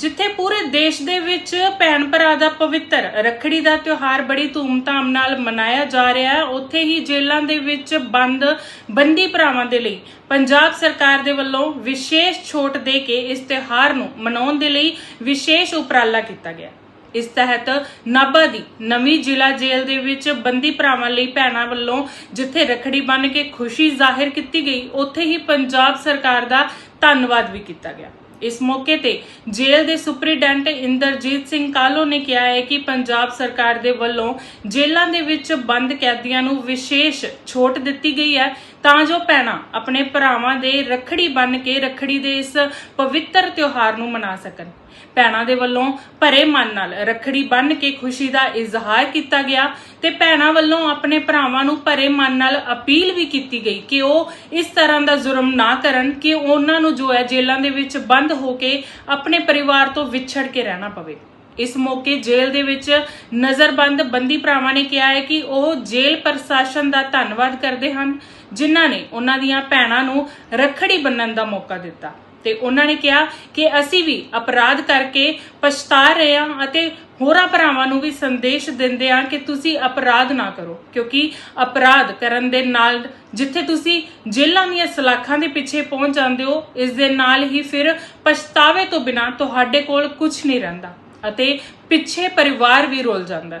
ਜਿੱਥੇ ਪੂਰੇ ਦੇਸ਼ ਦੇ ਵਿੱਚ ਭੈਣ ਭਰਾ ਦਾ ਪਵਿੱਤਰ, ਰੱਖੜੀ ਦਾ ਤਿਉਹਾਰ ਬੜੀ ਧੂਮਧਾਮ ਨਾਲ ਮਨਾਇਆ ਜਾ ਰਿਹਾ ਹੈ, ਉੱਥੇ ਹੀ ਜੇਲ੍ਹਾਂ ਦੇ ਵਿੱਚ ਬੰਦ ਬੰਦੀ ਭਰਾਵਾਂ ਦੇ ਲਈ ਪੰਜਾਬ ਸਰਕਾਰ ਦੇ ਵੱਲੋਂ ਵਿਸ਼ੇਸ਼ ਛੋਟ ਦੇ ਕੇ ਇਸ ਤਿਉਹਾਰ ਨੂੰ ਮਨਾਉਣ ਦੇ ਲਈ ਵਿਸ਼ੇਸ਼ ਉਪਰਾਲਾ ਕੀਤਾ ਗਿਆ। ਇਸ ਤਹਿਤ ਨਾਭਾ ਦੀ ਨਵੀਂ ਜ਼ਿਲ੍ਹਾ ਜੇਲ੍ਹ ਦੇ ਵਿੱਚ ਬੰਦੀ ਭਰਾਵਾਂ ਲਈ ਭੈਣਾਂ ਵੱਲੋਂ ਜਿੱਥੇ ਰਖੜੀ ਬੰਨ ਕੇ ਖੁਸ਼ੀ ਜ਼ਾਹਿਰ ਕੀਤੀ ਗਈ, ਉੱਥੇ ਹੀ ਪੰਜਾਬ ਸਰਕਾਰ ਦਾ ਧੰਨਵਾਦ ਵੀ ਕੀਤਾ ਗਿਆ। ਇਸ ਮੌਕੇ ਤੇ ਜੇਲ੍ਹ ਦੇ ਸੁਪਰੀਡੈਂਟ ਇੰਦਰਜੀਤ ਸਿੰਘ ਕਾਲੋ ਨੇ ਕਿਹਾ ਹੈ ਕਿ ਪੰਜਾਬ ਸਰਕਾਰ ਦੇ ਵੱਲੋਂ ਜੇਲ੍ਹਾਂ ਦੇ ਵਿੱਚ ਬੰਦ ਕੈਦੀਆਂ ਨੂੰ ਵਿਸ਼ੇਸ਼ ਛੋਟ ਦਿੱਤੀ ਗਈ ਹੈ। ਤਾਂ ਜੋ ਭੈਣਾਂ ਆਪਣੇ ਭਰਾਵਾਂ ਦੇ ਰੱਖੜੀ ਬੰਨ ਕੇ ਰੱਖੜੀ ਦੇ ਇਸ ਪਵਿੱਤਰ ਤਿਉਹਾਰ ਨੂੰ ਮਨਾ ਸਕਣ। ਭੈਣਾਂ ਦੇ ਵੱਲੋਂ ਭਰੇ ਮਨ ਨਾਲ ਰੱਖੜੀ ਬੰਨ ਕੇ ਖੁਸ਼ੀ ਦਾ ਇਜ਼ਹਾਰ ਕੀਤਾ ਗਿਆ। ਤੇ ਭੈਣਾਂ ਵੱਲੋਂ ਆਪਣੇ ਭਰਾਵਾਂ ਨੂੰ ਭਰੇ ਮਨ ਨਾਲ ਅਪੀਲ ਵੀ ਕੀਤੀ ਗਈ ਕਿ ਉਹ ਇਸ ਤਰ੍ਹਾਂ ਦਾ ਜ਼ੁਰਮ ਨਾ ਕਰਨ ਕਿ ਉਹਨਾਂ ਨੂੰ ਜੋ ਹੈ ਜੇਲ੍ਹਾਂ ਦੇ ਵਿੱਚ ਬੰਦ ਹੋ ਕੇ ਆਪਣੇ ਪਰਿਵਾਰ ਤੋਂ ਵਿਛੜ ਕੇ ਰਹਿਣਾ ਪਵੇ। ਇਸ ਮੌਕੇ ਜੇਲ੍ਹ ਦੇ ਵਿੱਚ ਨਜ਼ਰਬੰਦ ਬੰਦੀ ਭਰਾਵਾਂ ਨੇ ਕਿਹਾ ਹੈ ਕਿ ਉਹ ਜੇਲ੍ਹ ਪ੍ਰਸ਼ਾਸਨ ਦਾ ਧੰਨਵਾਦ ਕਰਦੇ ਹਨ, ਜਿਨ੍ਹਾਂ ਨੇ ਉਹਨਾਂ ਦੀਆਂ ਭੈਣਾਂ ਨੂੰ ਰੱਖੜੀ ਬੰਨਣ ਦਾ ਮੌਕਾ ਦਿੱਤਾ। ਤੇ ਉਹਨਾਂ ਨੇ ਕਿਹਾ ਕਿ ਅਸੀਂ ਵੀ ਅਪਰਾਧ ਕਰਕੇ ਪਛਤਾ ਰਹੇ ਹਾਂ ਅਤੇ ਹੋਰਾਂ ਭਰਾਵਾਂ ਨੂੰ ਵੀ ਸੰਦੇਸ਼ ਦਿੰਦੇ ਹਾਂ ਕਿ ਤੁਸੀਂ ਅਪਰਾਧ ਨਾ ਕਰੋ, ਕਿਉਂਕਿ ਅਪਰਾਧ ਕਰਨ ਦੇ ਨਾਲ ਜਿੱਥੇ ਤੁਸੀਂ ਜੇਲਾਂ ਦੀਆਂ ਸਲਾਖਾਂ ਦੇ ਪਿੱਛੇ ਪਹੁੰਚ ਜਾਂਦੇ ਹੋ, ਇਸ ਦੇ ਨਾਲ ਹੀ ਫਿਰ ਪਛਤਾਵੇ ਤੋਂ ਬਿਨਾ ਤੁਹਾਡੇ ਕੋਲ ਕੁਝ ਨਹੀਂ ਰਹਿੰਦਾ ਅਤੇ ਪਿੱਛੇ ਪਰਿਵਾਰ ਵੀ ਰੁਲ ਜਾਂਦਾ।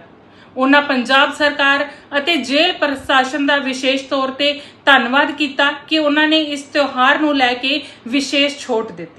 ਉਹਨਾਂ ਪੰਜਾਬ ਸਰਕਾਰ ਅਤੇ ਜੇਲ੍ਹ ਪ੍ਰਸ਼ਾਸਨ ਦਾ ਵਿਸ਼ੇਸ਼ ਤੌਰ ਤੇ ਧੰਨਵਾਦ ਕੀਤਾ ਕਿ ਉਹਨਾਂ ਨੇ ਇਸ ਤਿਉਹਾਰ ਨੂੰ ਲੈ ਕੇ ਵਿਸ਼ੇਸ਼ ਛੋਟ ਦਿੱਤੀ।